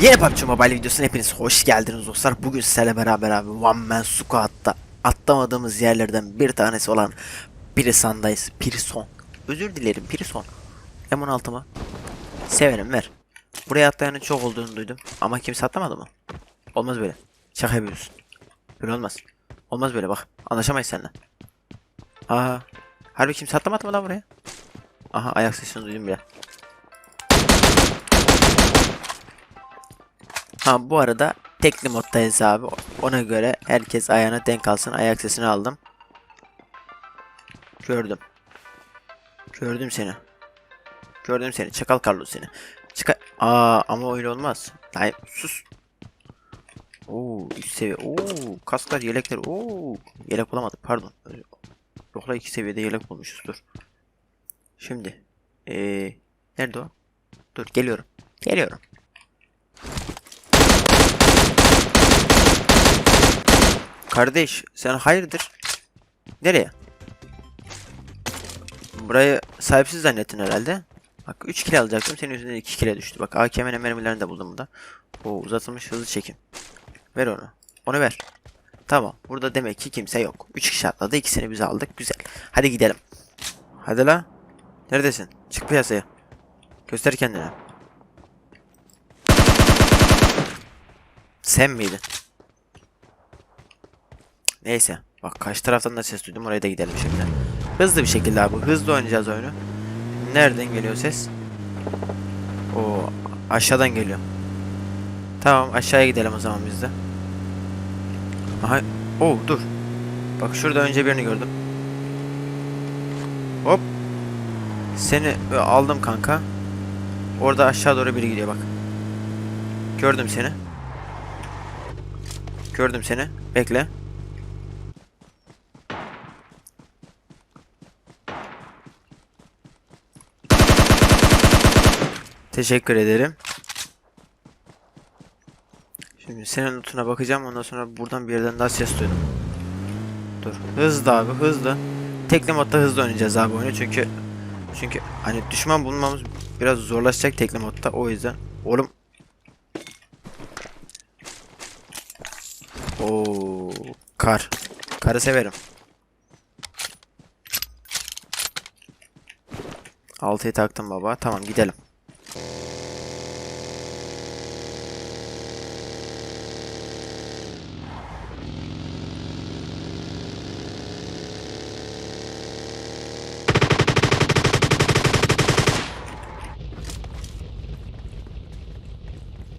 Yeni PUBG Mobile videosuna hepiniz hoş geldiniz dostlar. Bugün sizlerle beraber abi One Man Squad'da atlamadığımız yerlerden bir tanesi olan Pirison'dayız. Pirison. Özür dilerim Pirison. M16 mı? Severim ver. Buraya atlayanın çok olduğunu duydum. Ama kimse atlamadı mı? Olmaz böyle. Şaka yapıyorsun. Böyle olmaz. Olmaz böyle bak. Anlaşamayız seninle. Aa. Harbi kimse atlamadı mı lan buraya? Aha ayak sesini duydum bile. Ha bu arada tekli moddayız abi. Ona göre herkes ayağına denk alsın. Ayak sesini aldım. Gördüm. Gördüm seni. Gördüm seni. Çakal Carlos seni. Çıka Aa ama öyle olmaz. Hayır sus. Oo üst seviye. Oo kasklar yelekler. Oo yelek bulamadık pardon. Yok la iki seviyede yelek bulmuşuz dur. Şimdi. Ee, nerede o? Dur geliyorum. Geliyorum. Kardeş sen hayırdır? Nereye? Burayı sahipsiz zannettin herhalde. Bak 3 kilo alacaktım senin yüzünden 2 kilo düştü. Bak AKM'nin mermilerini de buldum burada. O uzatılmış hızlı çekim. Ver onu. Onu ver. Tamam. Burada demek ki kimse yok. 3 kişi atladı. ikisini biz aldık. Güzel. Hadi gidelim. Hadi la. Neredesin? Çık piyasaya. Göster kendini. Sen miydin? Neyse. Bak kaç taraftan da ses duydum. Oraya da gidelim şimdi. Hızlı bir şekilde abi. Hızlı oynayacağız oyunu. Nereden geliyor ses? O aşağıdan geliyor. Tamam aşağıya gidelim o zaman biz de. Aha. Oo dur. Bak şurada önce birini gördüm. Hop. Seni e, aldım kanka. Orada aşağı doğru biri gidiyor bak. Gördüm seni. Gördüm seni. Bekle. Teşekkür ederim. Şimdi senin lootuna bakacağım ondan sonra buradan bir yerden daha ses duydum. Dur. Hızlı abi hızlı. Tekli modda hızlı oynayacağız abi oyunu çünkü çünkü hani düşman bulmamız biraz zorlaşacak tekli modda o yüzden. Oğlum. Oo kar. Karı severim. Altıyı taktım baba. Tamam gidelim.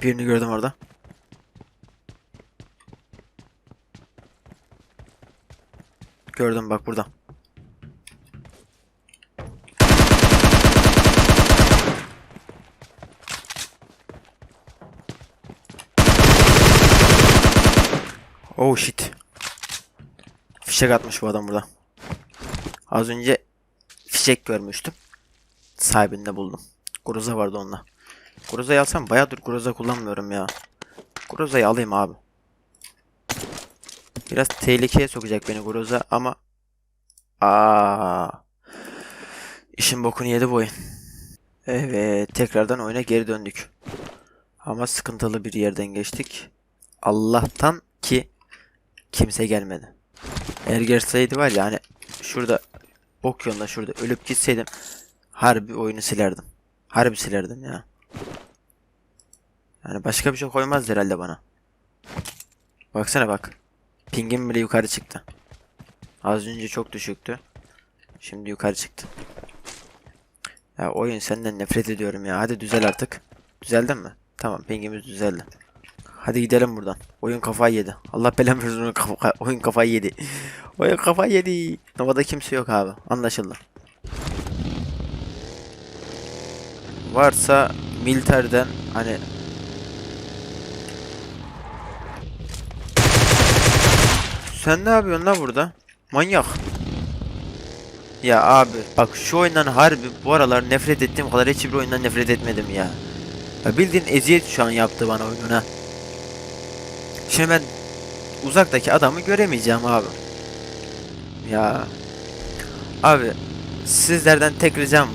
Birini gördüm orada. Gördüm bak burada. Oh shit. Fişek atmış bu adam burada. Az önce fişek görmüştüm. Sahibinde buldum. Groza vardı onunla. Groza'yı alsam bayağıdır Groza kullanmıyorum ya. Groza'yı alayım abi. Biraz tehlikeye sokacak beni Groza ama Aa. İşin bokunu yedi bu oyun. Evet, tekrardan oyuna geri döndük. Ama sıkıntılı bir yerden geçtik. Allah'tan ki kimse gelmedi. Eğer gelseydi var ya hani şurada ok yolunda şurada ölüp gitseydim harbi oyunu silerdim. Harbi silerdim ya. Yani başka bir şey koymaz herhalde bana. Baksana bak. Pingim bile yukarı çıktı. Az önce çok düşüktü. Şimdi yukarı çıktı. Ya oyun senden nefret ediyorum ya. Hadi düzel artık. Düzeldin mi? Tamam pingimiz düzeldi. Hadi gidelim buradan. Oyun kafayı yedi. Allah belamı versin oyun, kafa, oyun kafayı yedi. oyun kafayı yedi. Nova'da kimse yok abi. Anlaşıldı. Varsa militerden hani Sen ne yapıyorsun la burada? Manyak. Ya abi bak şu oyundan harbi bu aralar nefret ettiğim kadar hiçbir oyundan nefret etmedim ya. ya bildiğin eziyet şu an yaptı bana oyununa. Şimdi ben uzaktaki adamı göremeyeceğim abi. Ya. Abi sizlerden tek ricam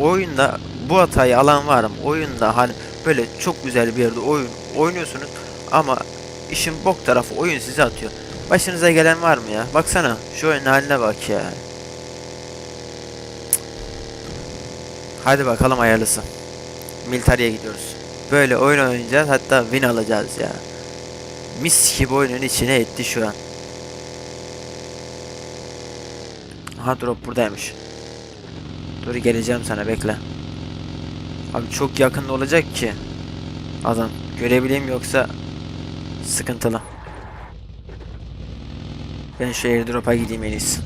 oyunda bu hatayı alan var mı? Oyunda hani böyle çok güzel bir yerde oyun oynuyorsunuz ama işin bok tarafı oyun sizi atıyor. Başınıza gelen var mı ya? Baksana şu oyunun haline bak ya. Hadi bakalım hayırlısı. Militariye gidiyoruz. Böyle oyun oynayacağız hatta win alacağız ya. Mis gibi oyunun içine etti şu an. Aha drop buradaymış. Dur geleceğim sana bekle. Abi çok yakında olacak ki. Adam görebileyim yoksa sıkıntılı. Ben şu airdrop'a gideyim en iyisi.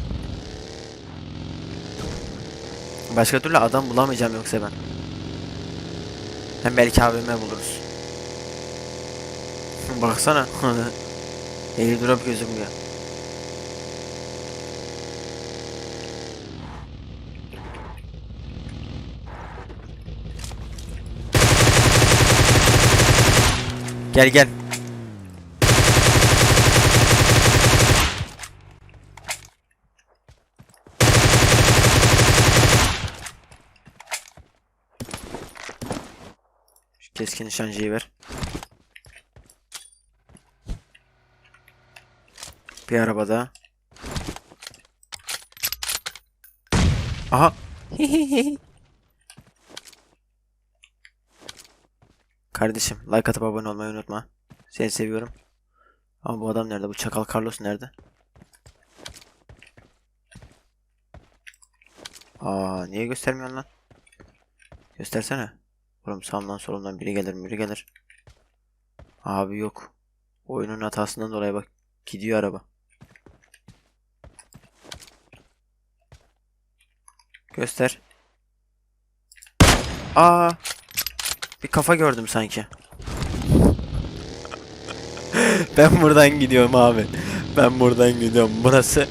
Başka türlü adam bulamayacağım yoksa ben. Hem belki AVM buluruz. Baksana. airdrop gözükmüyor. Gel gel. Keskin nişancıyı ver. Bir arabada. Aha. Kardeşim like atıp abone olmayı unutma. Seni seviyorum. Ama bu adam nerede? Bu çakal Carlos nerede? Aa niye göstermiyorsun lan? Göstersene. Oğlum sağımdan solumdan biri gelir biri gelir. Abi yok. Oyunun hatasından dolayı bak. Gidiyor araba. Göster. Aa. Bir kafa gördüm sanki. ben buradan gidiyorum abi. Ben buradan gidiyorum. Burası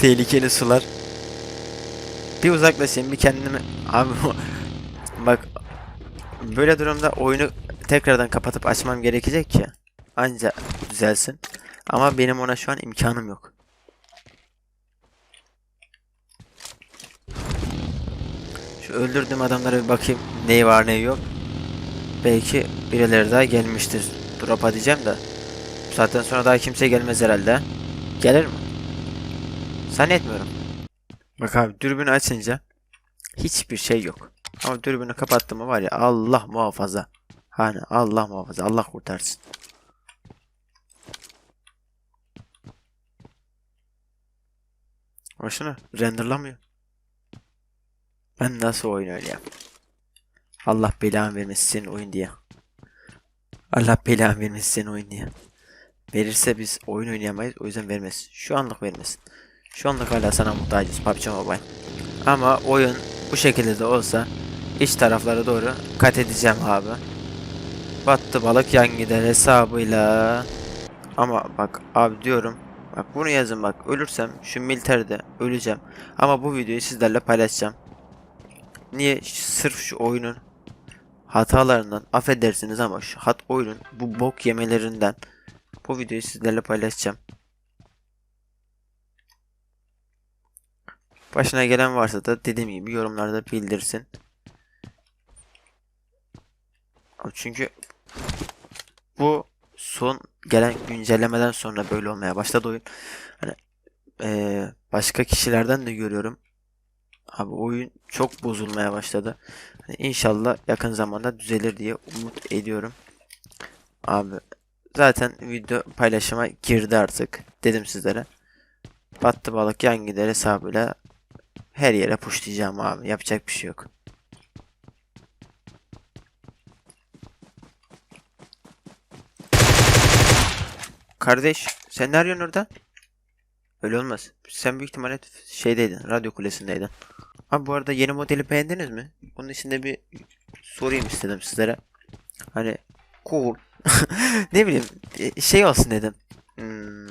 tehlikeli sular. Bir uzaklaşayım bir kendimi... Abi böyle durumda oyunu tekrardan kapatıp açmam gerekecek ki anca düzelsin. Ama benim ona şu an imkanım yok. Şu öldürdüğüm adamlara bir bakayım neyi var neyi yok. Belki birileri daha gelmiştir. Drop'a diyeceğim de. Bu saatten sonra daha kimse gelmez herhalde. Gelir mi? Zannetmiyorum. Bak abi dürbünü açınca hiçbir şey yok. Ama dürbünü kapattım mı var ya Allah muhafaza. Hani Allah muhafaza. Allah kurtarsın. Başına renderlamıyor. Ben nasıl oyun öyle Allah belanı vermesin senin oyun diye. Allah belanı vermesin senin oyun diye. Verirse biz oyun oynayamayız. O yüzden vermez. Şu anlık vermesin. Şu anlık hala sana muhtacız PUBG Mobile. Ama oyun bu şekilde de olsa iç taraflara doğru kat edeceğim abi. Battı balık yan gider hesabıyla. Ama bak abi diyorum. Bak bunu yazın bak. Ölürsem şu militerde öleceğim. Ama bu videoyu sizlerle paylaşacağım. Niye? Sırf şu oyunun hatalarından affedersiniz ama şu hat oyunun bu bok yemelerinden bu videoyu sizlerle paylaşacağım. Başına gelen varsa da dediğim gibi yorumlarda bildirsin. Çünkü bu son gelen güncellemeden sonra böyle olmaya başladı oyun. Hani eee, başka kişilerden de görüyorum. Abi oyun çok bozulmaya başladı. Hani inşallah yakın zamanda düzelir diye umut ediyorum. Abi zaten video paylaşıma girdi artık. Dedim sizlere. Battı balık yan gider hesabıyla her yere pushlayacağım abi. Yapacak bir şey yok. Kardeş sen ne arıyorsun orada? Öyle olmaz. Sen büyük ihtimalle şeydeydin. Radyo kulesindeydin. Abi bu arada yeni modeli beğendiniz mi? Bunun içinde bir sorayım istedim sizlere. Hani cool. ne bileyim e, şey olsun dedim. Hmm,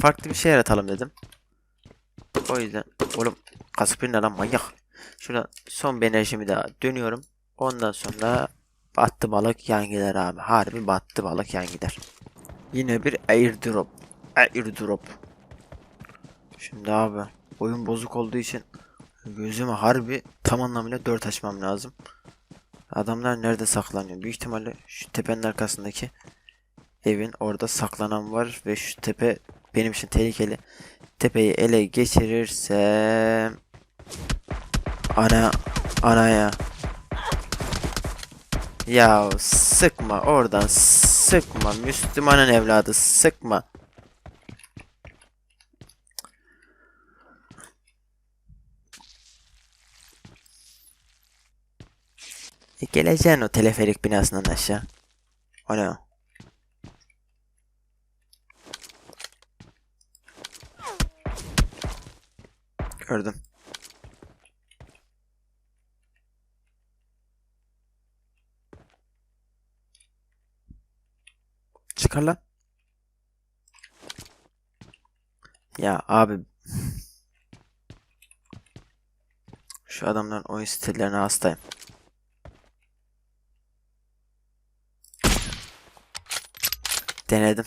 farklı bir şey yaratalım dedim. O yüzden oğlum kasıpın lan manyak. Şuradan son bir enerjimi daha dönüyorum. Ondan sonra battı balık yan gider abi. Harbi battı balık yan gider. Yine bir airdrop. Airdrop. Şimdi abi oyun bozuk olduğu için gözümü harbi tam anlamıyla 4 açmam lazım. Adamlar nerede saklanıyor? Büyük ihtimalle şu tepenin arkasındaki evin orada saklanan var ve şu tepe benim için tehlikeli. Tepeyi ele geçirirsem ana anaya ya sıkma oradan sıkma Müslümanın evladı sıkma. E, geleceksin o teleferik binasından aşağı. O ne? Gördüm. Çıkar lan. Ya abi. Şu adamların oyun sitelerine hastayım. Denedim.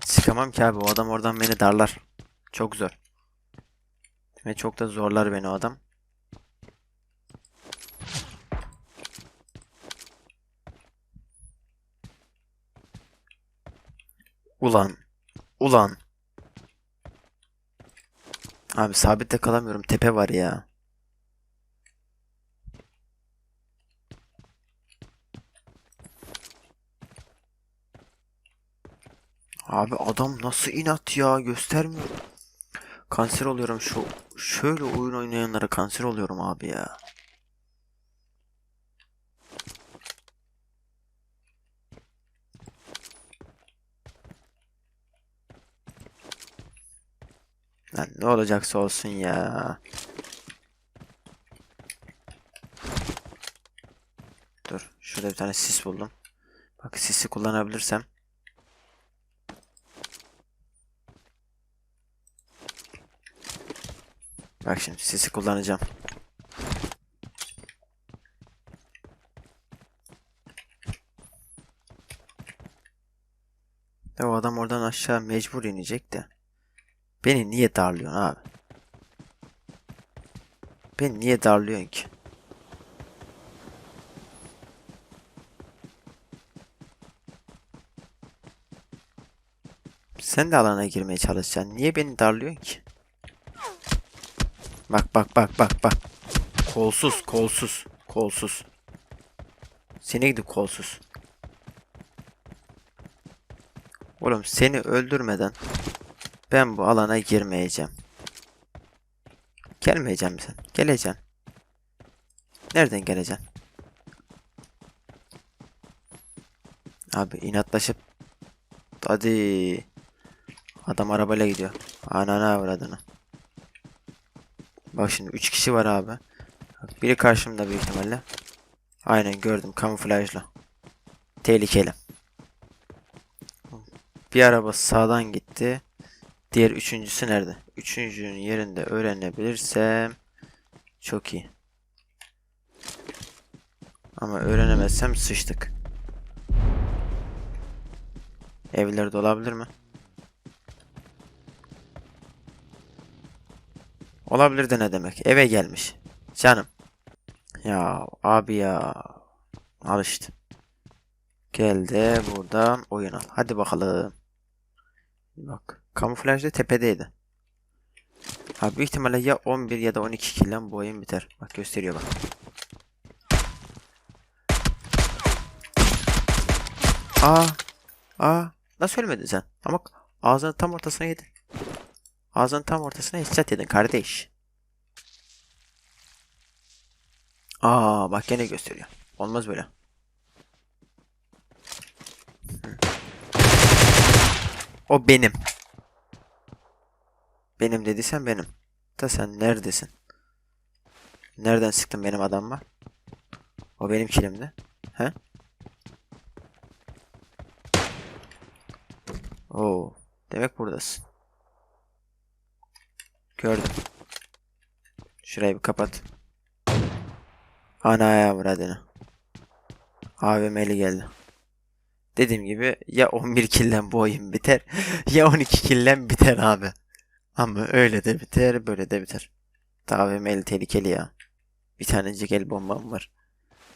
Çıkamam ki abi. O adam oradan beni darlar. Çok zor. Ve çok da zorlar beni o adam. Ulan. Ulan. Abi sabitte kalamıyorum. Tepe var ya. Abi adam nasıl inat ya göstermiyor. Kanser oluyorum şu şöyle oyun oynayanlara kanser oluyorum abi ya. Lan ne olacaksa olsun ya. Dur şurada bir tane sis buldum. Bak sisi kullanabilirsem. Bak şimdi sisi kullanacağım. Ya o adam oradan aşağı mecbur inecek de. Beni niye darlıyorsun abi? Beni niye darlıyorsun ki? Sen de alana girmeye çalışacaksın. Niye beni darlıyorsun ki? Bak bak bak bak bak. Kolsuz kolsuz kolsuz. Seni gidi kolsuz. Oğlum seni öldürmeden ben bu alana girmeyeceğim. Gelmeyeceğim sen. Geleceksin. Nereden geleceksin? Abi inatlaşıp hadi adam arabayla gidiyor. Anana avradını. Bak şimdi 3 kişi var abi. Biri karşımda büyük ihtimalle. Aynen gördüm kamuflajla. Tehlikeli. Bir araba sağdan gitti. Diğer üçüncüsü nerede? Üçüncünün yerinde öğrenebilirsem çok iyi. Ama öğrenemezsem sıçtık. Evlerde olabilir mi? Olabilir de ne demek? Eve gelmiş. Canım. Ya abi ya. Al işte. Geldi buradan oyun al. Hadi bakalım. Bak. Kamuflajda tepedeydi. Abi büyük ihtimalle ya 11 ya da 12 killen bu oyun biter. Bak gösteriyor bak. Aa. Aa. Nasıl ölmedin sen? Ama ağzının tam ortasına yedin. Ağzının tam ortasına headshot yedin kardeş. Aa bak gene gösteriyor. Olmaz böyle. O benim. Benim dediysen benim. Da sen neredesin? Nereden sıktın benim adamıma? O benim kilimdi. He? Oo, demek buradasın. Gördüm. Şurayı bir kapat. Ana avradını. AVM'li geldi. Dediğim gibi ya 11 killen bu oyun biter ya 12 killen biter abi. Ama öyle de biter böyle de biter. AVM'li tehlikeli ya. Bir tanecik el bombam var.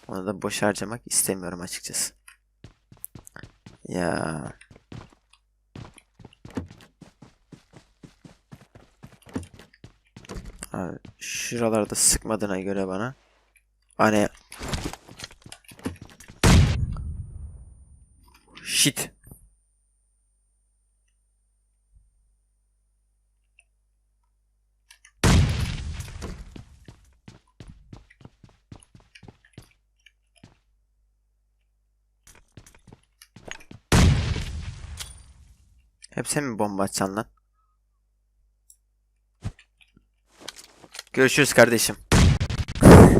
Onu da boş harcamak istemiyorum açıkçası. Ya. Abi, şuralarda sıkmadığına göre bana. Hani Shit. Hep sen mi bomba atacaksın lan? Görüşürüz kardeşim.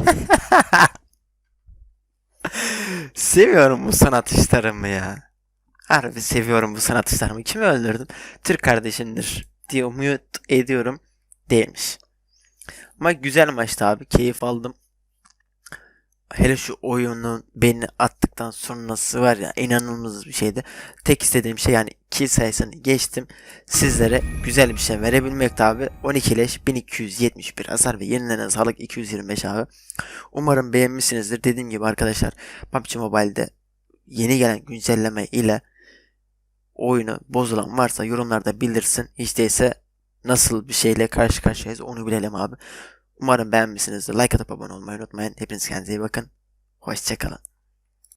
Seviyorum bu sanat işlerimi ya. Harbi seviyorum bu sanat işlerimi. Kimi öldürdüm? Türk kardeşimdir diye umut ediyorum. Değilmiş. Ama güzel maçtı abi. Keyif aldım. Hele şu oyunun beni attıktan sonrası var ya inanılmaz bir şeydi. Tek istediğim şey yani kill sayısını geçtim. Sizlere güzel bir şey verebilmekti abi. 12 leş 1271 hasar ve yenilenen sağlık 225 abi. Umarım beğenmişsinizdir. Dediğim gibi arkadaşlar PUBG Mobile'de yeni gelen güncelleme ile oyunu bozulan varsa yorumlarda bildirsin. Hiç değilse nasıl bir şeyle karşı karşıyayız onu bilelim abi. Umarım beğenmişsinizdir. Like atıp abone olmayı unutmayın. Hepiniz kendinize iyi bakın. Hoşçakalın.